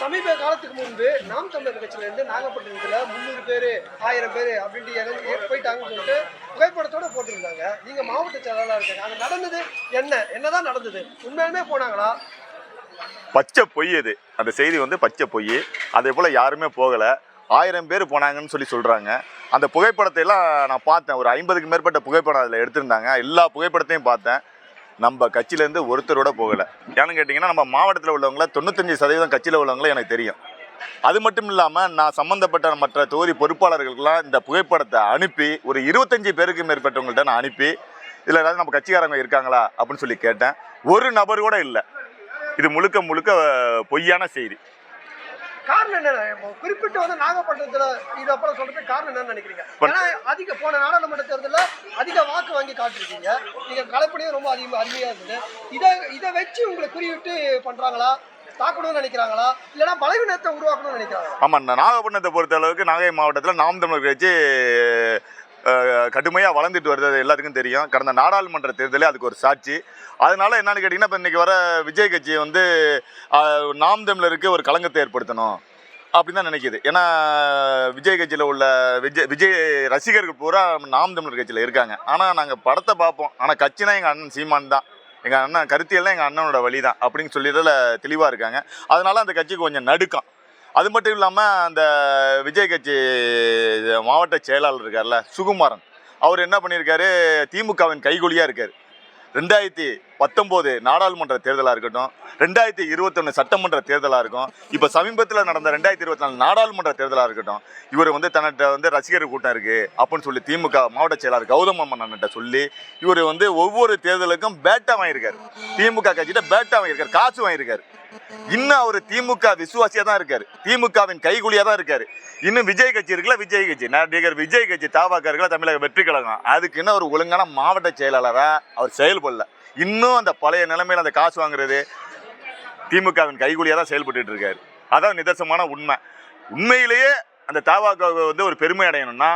சமீப காலத்துக்கு முன்பு நாம் தமிழர் கட்சியில நாகப்பட்டினத்தில் முந்நூறு பேர் ஆயிரம் பேர் அப்படின்ட்டு இறங்கி போயிட்டாங்கன்னு சொல்லிட்டு புகைப்படத்தோட போட்டிருந்தாங்க. நீங்க மாவட்ட செயலாளராக இருக்காங்க. அங்கே நடந்தது என்ன? என்னதான் நடந்தது? உண்மையாலுமே போனாங்களா? பச்சை பொய் அது அந்த செய்தி வந்து பச்சை பொய். அதே போல் யாருமே போகலை. ஆயிரம் பேர் போனாங்கன்னு சொல்லி சொல்கிறாங்க அந்த புகைப்படத்தை எல்லாம் நான் பார்த்தேன். ஒரு ஐம்பதுக்கு மேற்பட்ட புகைப்படம் அதில் எடுத்திருந்தாங்க. எல்லா புகைப்படத்தையும் பார்த்தேன். நம்ம கட்சியிலேருந்து ஒருத்தரோட போகலை. ஏன்னு கேட்டிங்கன்னா நம்ம மாவட்டத்தில் உள்ளவங்கள தொண்ணூத்தஞ்சு சதவீதம் கட்சியில் உள்ளவங்கள எனக்கு தெரியும். அது மட்டும் இல்லாமல் நான் சம்மந்தப்பட்ட மற்ற தொகுதி பொறுப்பாளர்களுக்கெல்லாம் இந்த புகைப்படத்தை அனுப்பி ஒரு இருபத்தஞ்சி பேருக்கு மேற்பட்டவங்கள்ட்ட நான் அனுப்பி இதில் ஏதாவது நம்ம கட்சிக்காரங்க இருக்காங்களா? அப்படின்னு சொல்லி கேட்டேன். ஒரு நபர் கூட இல்லை. இது முழுக்க முழுக்க பொய்யான செய்தி. காரணம் என்ன குறிப்பிட்டு வந்து நாகப்பட்டினத்துல இது அப்புறம் சொல்றதுக்கு காரணம் என்னன்னு நினைக்கிறீங்க? ஏன்னா அதிக போன நாடாளுமன்ற தேர்தலில் அதிக வாக்கு வாங்கி காட்டிருக்கீங்க. நீங்க கலப்பணியும் ரொம்ப அதிகமாக அருமையா இருந்தது. இதை இதை வச்சு உங்களை குறிவிட்டு பண்றாங்களா? தாக்கணும்னு நினைக்கிறாங்களா? இல்லைன்னா பலவீனத்தை உருவாக்கணும்னு நினைக்கிறாங்களா? ஆமாம் நாகப்பட்டினத்தை பொறுத்த அளவுக்கு நாகை மாவட்டத்தில் நாம் தமிழர் கட்சி கடுமையாக வளர்ந்துட்டு வருது அது எல்லாத்துக்கும் தெரியும். கடந்த நாடாளுமன்ற தேர்தலே அதுக்கு ஒரு சாட்சி. அதனால என்னன்னு கேட்டிங்கன்னா இப்போ இன்றைக்கி வர விஜய் கட்சி வந்து நாம் தமிழருக்கு ஒரு களங்கத்தை ஏற்படுத்தணும் அப்படின்னு தான் நினைக்கிது. ஏன்னா விஜய் கட்சியில் உள்ள விஜய் விஜய் ரசிகர்கள் பூரா நாம் தமிழர் கட்சியில் இருக்காங்க. ஆனால் நாங்கள் படத்தை பார்ப்போம். ஆனால் கட்சினா எங்கள் அண்ணன் சீமான் தான். எங்கள் அண்ணன் கருத்தியெல்லாம் எங்கள் அண்ணனோட வழி தான் அப்படின்னு சொல்லிடுறதுல தெளிவாக இருக்காங்க. அதனால அந்த கட்சிக்கு கொஞ்சம் நடுக்கம். அது மட்டும் இல்லாமல் அந்த விஜய் கட்சி மாவட்ட செயலாளர் இருக்கார்ல சுகுமாரன். அவர் என்ன பண்ணியிருக்காரு திமுகவின் கைகொலியாக இருக்கார். ரெண்டாயிரத்தி பத்தொம்போது நாடாளுமன்ற தேர்தலாக இருக்கட்டும் ரெண்டாயிரத்தி இருபத்தொன்று சட்டமன்ற தேர்தலாக இருக்கும் இப்போ சமீபத்தில் நடந்த ரெண்டாயிரத்தி இருபத்தி நாலு நாடாளுமன்ற தேர்தலாக இருக்கட்டும் இவர் வந்து தன்னிட்ட வந்து ரசிகர் கூட்டம் இருக்குது அப்படின்னு சொல்லி திமுக மாவட்ட செயலாளர் கௌதம் அண்ணன்கிட்ட சொல்லி இவர் வந்து ஒவ்வொரு தேர்தலுக்கும் பேட்டா வாங்கியிருக்காரு. திமுக கட்சியிட்ட பேட்டா வாங்கியிருக்காரு காசு வாங்கியிருக்காரு. இன்னும் அவர் திமுக விசுவாசியா தான் இருக்காரு. திமுகவின் கைகூலியா தான் இருக்காரு. இன்னும் விஜய் கட்சி இருக்குல்ல? விஜய் கட்சி. நடிகர் விஜய் கட்சி தாவாக்கா இருக்குல்ல தமிழக வெற்றி கழகம். அதுக்கு இன்னும் ஒரு ஒழுங்கான மாவட்ட செயலாளரா அவர் செயல்படல இன்னும் அந்த பழைய நிலைமையில் அந்த காசு வாங்குறது திமுகவின் கைகூலியா தான் செயல்பட்டு இருக்காரு. அதான் நிதர்சனமான உண்மை. உண்மையிலேயே அந்த தாவாக்கா வந்து ஒரு பெருமை அடையணும்னா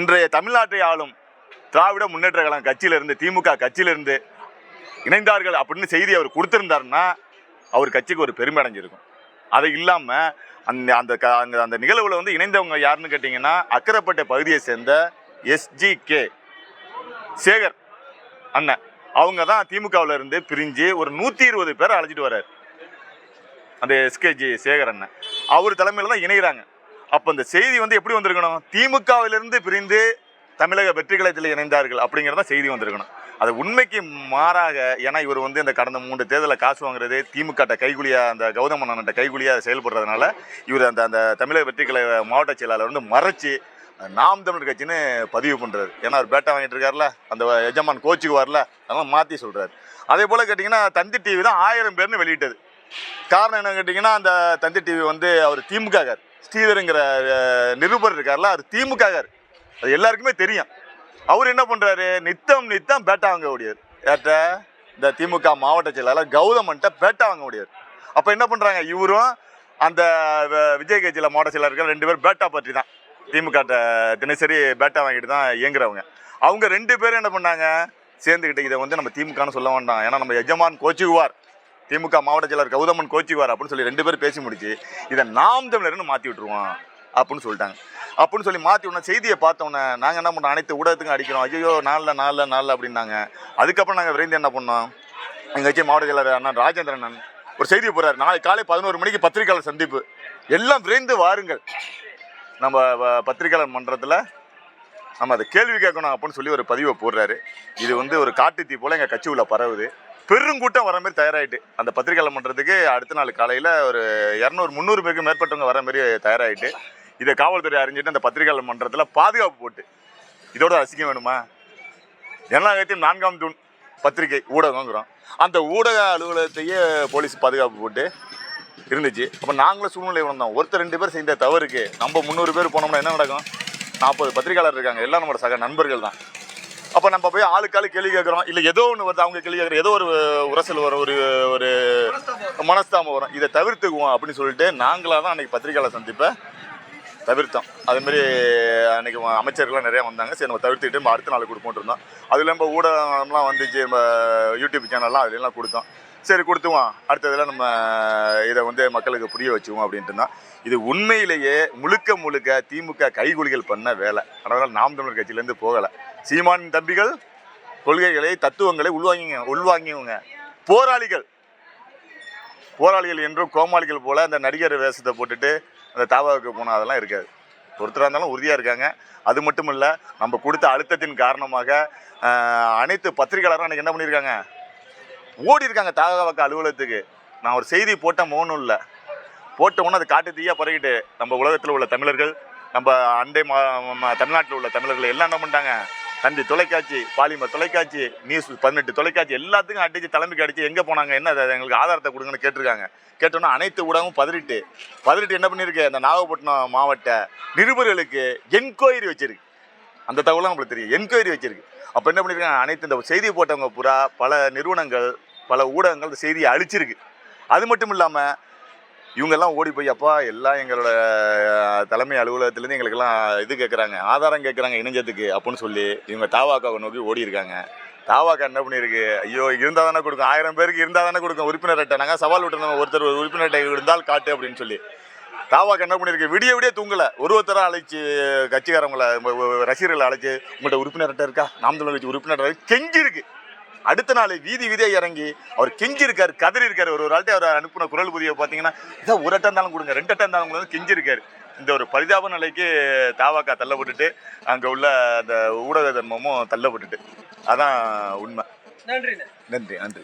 இன்றைய தமிழ்நாட்டை ஆளும் திராவிட முன்னேற்ற கழகம் கட்சியிலிருந்து திமுக கட்சியிலிருந்து இணைந்தார்கள் அப்படின்னு செய்தி அவர் கொடுத்திருந்தாருன்னா அவர் கட்சிக்கு ஒரு பெருமை அடைஞ்சிருக்கும். அது இல்லாமல் அந்த அந்த க அந்த அந்த நிகழ்வில் வந்து இணைந்தவங்க யாருன்னு கேட்டிங்கன்னா அக்கரைப்பட்டை பகுதியை சேர்ந்த எஸ்ஜிகே சேகர் அண்ணன். அவங்க தான் திமுகவில் இருந்து பிரிஞ்சு ஒரு நூற்றி இருபது பேரை அழைச்சிட்டு வரார் அந்த எஸ்கேஜி சேகர் அண்ணன். அவர் தலைமையில் தான் இணைகிறாங்க. அப்போ அந்த செய்தி வந்து எப்படி வந்திருக்கணும்? திமுகவிலிருந்து பிரிந்து தமிழக வெற்றி கழகத்தில் இணைந்தார்கள் அப்படிங்கிறத செய்தி வந்திருக்கணும். அது உண்மைக்கு மாறாக ஏன்னா இவர் வந்து இந்த கடந்த மூன்று தேர்தலில் காசு வாங்குறது திமுக கைகுலியா அந்த கௌதம் அண்ணன்ட்ட கைகுலியா செயல்படுறதுனால இவர் அந்த அந்த தமிழக வெற்றிக்கலை மாவட்ட செயலாளர் வந்து மறைச்சு நாம் தமிழர் கட்சின்னு பதிவு பண்ணுறாரு ஏன்னா அவர் பேட்டா வாங்கிட்டு இருக்காருல அந்த எஜமான் கோச்சுக்கு வரல அதெல்லாம் மாற்றி சொல்கிறாரு அதே போல் கேட்டிங்கன்னா தந்தி டிவி தான் ஆயிரம் பேர்னு வெளியிட்டது. காரணம் என்ன கேட்டிங்கன்னா அந்த தந்தி டிவி வந்து அவர் திமுககார் ஸ்ரீதருங்கிற நிருபர் இருக்கார்ல அவர் திமுககார் அது எல்லாருக்குமே தெரியும். அவர் என்ன பண்ணுறாரு நித்தம் நித்தம் பேட்டா வாங்க முடியாது ஏட்ட இந்த திமுக மாவட்ட செயலாளர் கௌதமன்ட்ட பேட்டா வாங்க முடியாது அப்போ என்ன பண்ணுறாங்க இவரும் அந்த விஜய் கட்சியில் மாவட்ட செயலாளர்கள் ரெண்டு பேரும் பேட்டா பற்றி தான். திமுக தினசரி பேட்டா வாங்கிட்டு தான் இயங்குறவங்க. அவங்க ரெண்டு பேரும் என்ன பண்ணாங்க? சேர்ந்துக்கிட்டு இதை வந்து நம்ம திமுகன்னு சொல்ல வேண்டாம். ஏன்னா நம்ம எஜமான் கோச்சுக்குவார் திமுக மாவட்ட செயலர் கௌதமன் கோச்சிக்குவார் அப்படின்னு சொல்லி ரெண்டு பேரும் பேசி முடிச்சு இதை நாம் தமிழர்னு மாற்றி விட்டுருவோம். அப்படின்னு சொல்லிட்டாங்க. அப்படின்னு சொல்லி மாற்றி உடனே செய்தியை பார்த்தோன்னே நாங்கள் என்ன பண்ணோம் அனைத்து ஊடகத்துக்கும் அடிக்கிறோம். ஐயோ நாளில் நாளில் நாளில் அப்படின்னாங்க. அதுக்கப்புறம் நாங்கள் விரைந்து என்ன பண்ணோம்? எங்கள் கட்சி மாவட்ட செயலர் அண்ணன் ராஜேந்திரன் ஒரு செய்தி போகிறார் நாளை காலை பதினோரு மணிக்கு பத்திரிகையாளர் சந்திப்பு. எல்லாம் விரைந்து வாருங்கள். நம்ம வ- பத்திரிகையாளர் மன்றத்தில் நம்ம அதை கேள்வி கேட்கணும் அப்படின்னு சொல்லி ஒரு பதிவை போடுறாரு. இது வந்து ஒரு காட்டுத்தீ போல் எங்கள் கட்சி உள்ள பரவுது பெருங்கூட்டம் வர மாதிரி தயாராகிட்டு அந்த பத்திரிகையாளர் மன்றத்துக்கு அடுத்த நாள் காலையில் ஒரு இரநூறு முந்நூறு பேருக்கு மேற்பட்டவங்க வர மாதிரி தயாராகிட்டு இதை காவல்துறை அறிஞ்சிட்டு அந்த பத்திரிகையாளர் மன்றத்தில் பாதுகாப்பு போட்டு. இதோட ரசிக்க வேணுமா? ஜனநாயகத்தின் நான்காம் தூண் பத்திரிகை ஊடகங்கிறோம். அந்த ஊடக அலுவலகத்தையே போலீஸ் பாதுகாப்பு போட்டு இருந்துச்சு. அப்போ நாங்களும் சூழ்நிலை வந்தோம் ஒருத்தர் ரெண்டு பேர் செய்த தவறுக்கு நம்ம முந்நூறு பேர் போனோம்னா என்ன நடக்கும்? நாற்பது பத்திரிகையாளர் இருக்காங்க. எல்லாம் நம்மளோட சக நண்பர்கள் தான். அப்போ நம்ம போய் ஆளுக்கு ஆளு கேள்வி கேட்குறோம்? இல்லை ஏதோ ஒன்று வருது. அவங்க கேள்வி கேட்குற ஏதோ ஒரு உரசல் வரும் ஒரு ஒரு மனஸ்தாபம் வரும். இதை தவிர்த்துக்குவோம் அப்படின்னு சொல்லிட்டு நாங்களாக தான் அன்றைக்கி பத்திரிகையாளர் சந்திப்பை தவிர்த்தோம். அதுமாரி அன்றைக்கி அமைச்சர்கள்லாம் நிறையா வந்தாங்க. சரி நம்ம தவிர்த்துக்கிட்டு நம்ம அடுத்த நாள் கொடுப்போன்ட்டு இருந்தோம். அதில் நம்ம ஊடகம்லாம் வந்துச்சு நம்ம யூடியூப் சேனல்லாம் அதுலாம் கொடுத்தோம். சரி கொடுத்துவோம். அடுத்ததில் நம்ம இதை வந்து மக்களுக்கு புரிய வச்சுவோம் அப்படின்ட்டு தான் இது உண்மையிலேயே முழுக்க முழுக்க திமுக கைகூலிகள் பண்ண வேலை. அதனால் நாம் தமிழர் கட்சியிலேருந்து போகலை. சீமானின் தம்பிகள் கொள்கைகளை தத்துவங்களை உள்வாங்கிங்க உள்வாங்கிவங்க போராளிகள். போராளிகள் என்றும் கோமாளிகள் போல அந்த நடிகர் வேஷத்தை போட்டுட்டு அந்த தாவாவுக்கு போனால் அதெல்லாம் இருக்காது. ஒருத்தராக இருந்தாலும் உறுதியாக இருக்காங்க. அது மட்டும் இல்லை நம்ம கொடுத்த அழுத்தத்தின் காரணமாக அனைத்து பத்திரிகையாளரும் அன்றைக்கி என்ன பண்ணியிருக்காங்க? ஓடி இருக்காங்க தாவாக்க அலுவலகத்துக்கு. நான் ஒரு செய்தி போட்டேன் மோனும் இல்லை போட்ட உடனே அது காட்டு தீயா பரவிட்டு நம்ம உலகத்தில் உள்ள தமிழர்கள் நம்ம அண்டை மா தமிழ்நாட்டில் உள்ள தமிழர்கள் எல்லாம் என்ன பண்ணிட்டாங்க? தந்தி தொலைக்காட்சி பாலிமர் தொலைக்காட்சி நியூஸ் பதினெட்டு தொலைக்காட்சி எல்லாத்துக்கும் அடிச்சு தலைமைக்கு அடிச்சு எங்கே போனாங்க என்ன எங்களுக்கு ஆதாரத்தை கொடுங்கன்னு கேட்டிருக்காங்க. கேட்டோன்னா அனைத்து ஊடகமும் பதிரிட்டு பதிரிட்டு என்ன பண்ணியிருக்கு? அந்த நாகப்பட்டினம் மாவட்ட நிருபர்களுக்கு என்கொயரி வச்சிருக்கு. அந்த தகவலும் நம்மளுக்கு தெரியும். என்கொயரி வச்சிருக்கு. அப்போ என்ன பண்ணியிருக்காங்க? அனைத்து இந்த செய்தி போட்டவங்க பூரா பல நிறுவனங்கள் பல ஊடகங்கள் இந்த செய்தியை அழிச்சிருக்கு. அது மட்டும் இல்லாமல் இவங்கெல்லாம் ஓடி போய் அப்பா எல்லாம் எங்களோட தலைமை அலுவலகத்துலேருந்து எங்களுக்கெல்லாம் இது கேட்குறாங்க ஆதாரம் கேட்குறாங்க இணைஞ்சதுக்கு அப்படின்னு சொல்லி இவங்க தாவாக்காவை நோக்கி ஓடி இருக்காங்க. தாவாக்கா என்ன பண்ணியிருக்கு? ஐயோ இருந்தால் தானே கொடுக்கும் ஆயிரம் பேருக்கு இருந்தால் தானே கொடுக்கும் உறுப்பினர் அட்டை நாங்கள் சவால் விட்டுருந்தோம் ஒருத்தர் ஒரு உறுப்பினர் அட்டை இருந்தால் காட்டு அப்படின்னு சொல்லி. தாவாக்கா என்ன பண்ணியிருக்கு? விடிய விடிய தூங்கலை. ஒரு ஒருத்தராக அழைச்சி கட்சிக்காரங்களை ரசிகர்களை அழைச்சி உங்கள்கிட்ட உறுப்பினர் அட்டை இருக்கா? நாம் தமிழ் கட்சி உறுப்பினர் கெஞ்சிருக்கு. அடுத்த நாள் வீதி வீதியாக இறங்கி அவர் கெஞ்சி இருக்காரு கதறி இருக்காரு ஒரு ஒரு ஆள்கிட்ட அவர் அனுப்பின குரல் புதிய பார்த்தீங்கன்னா ஏதோ ஒரு அட்டை இருந்தாலும் கொடுங்க ரெண்டு அட்டை இருந்தாலும் கொடுங்க கெஞ்சி இருக்காரு இந்த ஒரு பரிதாப நிலைக்கு தாவாக்கா தள்ளப்பட்டுட்டு அங்கே உள்ள அந்த ஊடக தர்மமும் தள்ளப்பட்டுட்டு அதான் உண்மை. நன்றிண்ணே. நன்றி நன்றி.